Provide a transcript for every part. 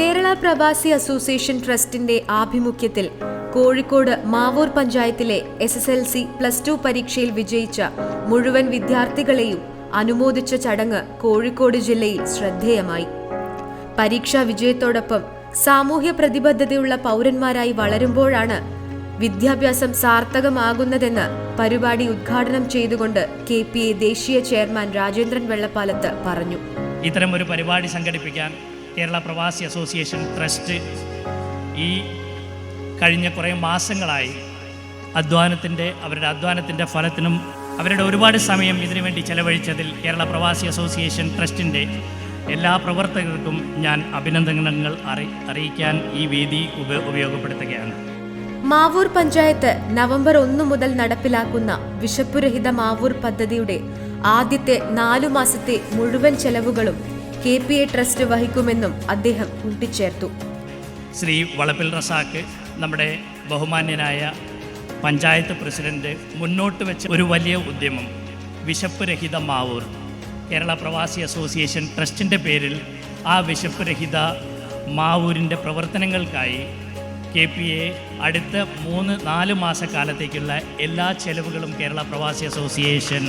കേരള പ്രവാസി അസോസിയേഷൻ ട്രസ്റ്റിന്റെ ആഭിമുഖ്യത്തിൽ കോഴിക്കോട് മാവൂർ പഞ്ചായത്തിലെ S S L C plus two പരീക്ഷയിൽ വിജയിച്ച മുഴുവൻ വിദ്യാർത്ഥികളെയും അനുമോദിച്ച ചടങ്ങ് കോഴിക്കോട് ജില്ലയിൽ ശ്രദ്ധേയമായി. പരീക്ഷാ വിജയത്തോടൊപ്പം സാമൂഹ്യ പ്രതിബദ്ധതയുള്ള പൗരന്മാരായി വളരുമ്പോഴാണ് വിദ്യാഭ്യാസം സാർത്ഥകമാകുന്നതെന്ന് പരിപാടി ഉദ്ഘാടനം ചെയ്തുകൊണ്ട് കെ പി എ ദേശീയ ചെയർമാൻ രാജേന്ദ്രൻ വെള്ളപ്പാലത്ത് പറഞ്ഞു. ഇത്തരം ഒരു പരിപാടി സംഘടിപ്പിക്കാൻ കേരള പ്രവാസി അസോസിയേഷൻ ട്രസ്റ്റ് ഈ കഴിഞ്ഞ കുറേ മാസങ്ങളായി അധ്വാനത്തിന്റെ അവരുടെ അധ്വാനത്തിന്റെ ഫലത്തിനും അവരുടെ ഒരുപാട് സമയം ഇതിനു വേണ്ടി ചെലവഴിച്ചതിൽ കേരള പ്രവാസി അസോസിയേഷൻ ട്രസ്റ്റിന്റെ എല്ലാ പ്രവർത്തകർക്കും ഞാൻ അഭിനന്ദനങ്ങൾ അറി അറിയിക്കാൻ ഈ വേദി ഉപ ഉപയോഗപ്പെടുത്തുകയാണ്. മാവൂർ പഞ്ചായത്ത് നവംബർ ഒന്ന് മുതൽ നടപ്പിലാക്കുന്ന വിശപ്പുരഹിത മാവൂർ പദ്ധതിയുടെ ആദ്യത്തെ നാലു മാസത്തെ മുഴുവൻ ചെലവുകളും കെ പി എ ട്രസ്റ്റ് വഹിക്കുമെന്നും അദ്ദേഹം കൂട്ടിച്ചേർത്തു. ശ്രീ വളപ്പിൽ റസാക്ക് നമ്മുടെ ബഹുമാന്യനായ പഞ്ചായത്ത് പ്രസിഡന്റ് മുന്നോട്ട് വെച്ച ഒരു വലിയ ഉദ്യമം വിശപ്പ് രഹിത മാവൂർ. കേരള പ്രവാസി അസോസിയേഷൻ ട്രസ്റ്റിന്റെ പേരിൽ ആ വിശപ്പ് രഹിത മാവൂരിന്റെ പ്രവർത്തനങ്ങൾക്കായി കെ പി എ അടുത്ത മൂന്ന് നാല് മാസക്കാലത്തേക്കുള്ള എല്ലാ ചെലവുകളും കേരള പ്രവാസി അസോസിയേഷൻ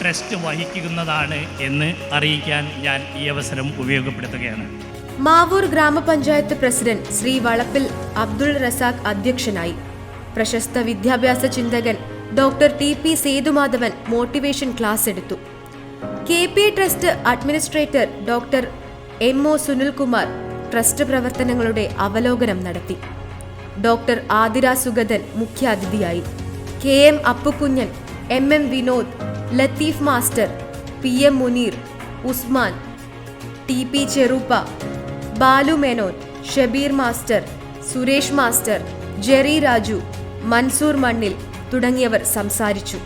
ട്രസ്റ്റ് വഹിക്കുന്നതാണ് എന്ന് അറിയിക്കാൻ ഞാൻ ഈ അവസരം ഉപയോഗപ്പെടുത്തുകയാണ്. മാവൂർ ഗ്രാമപഞ്ചായത്ത് പ്രസിഡന്റ് ശ്രീ വളപ്പിൽ അബ്ദുൾ റസാഖ് അധ്യക്ഷനായി. പ്രശസ്ത വിദ്യാഭ്യാസ ചിന്തകൻ doctor T P Sethumadhavan motivation class എടുത്തു. K P trust administrator doctor M O Sunilkumar trust പ്രവർത്തനങ്ങളുടെ അവലോകനം നടത്തി. ഡോക്ടർ ആതിര സുഗതൻ മുഖ്യാതിഥിയായി. K M Appukkunjan M M Vinod Latheef master P M Muneer Usman T P Cheruppa Balu Menon Shabeer master Suresh master Jerry Raju Mansoor Mannil തുടങ്ങിയവർ സംസാരിച്ചു.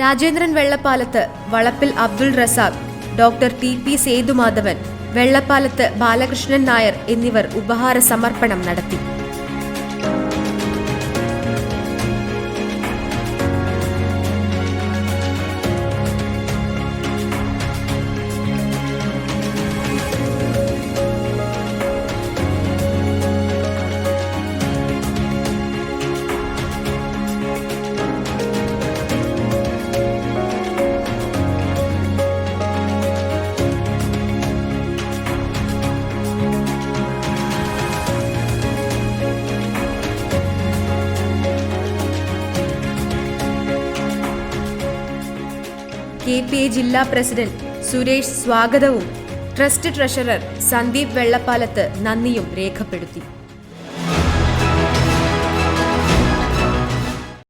Rajendran Vellapalath Valappil Abdul Razak doctor T P Sethumadhavan Vellapalath Balakrishnan Nair എന്നിവർ ഉപഹാര സമർപ്പണം നടത്തി. K P A ജില്ലാ president Suresh സ്വാഗതവും trust treasurer Sandeep Vellappalath നന്ദിയും രേഖപ്പെടുത്തി.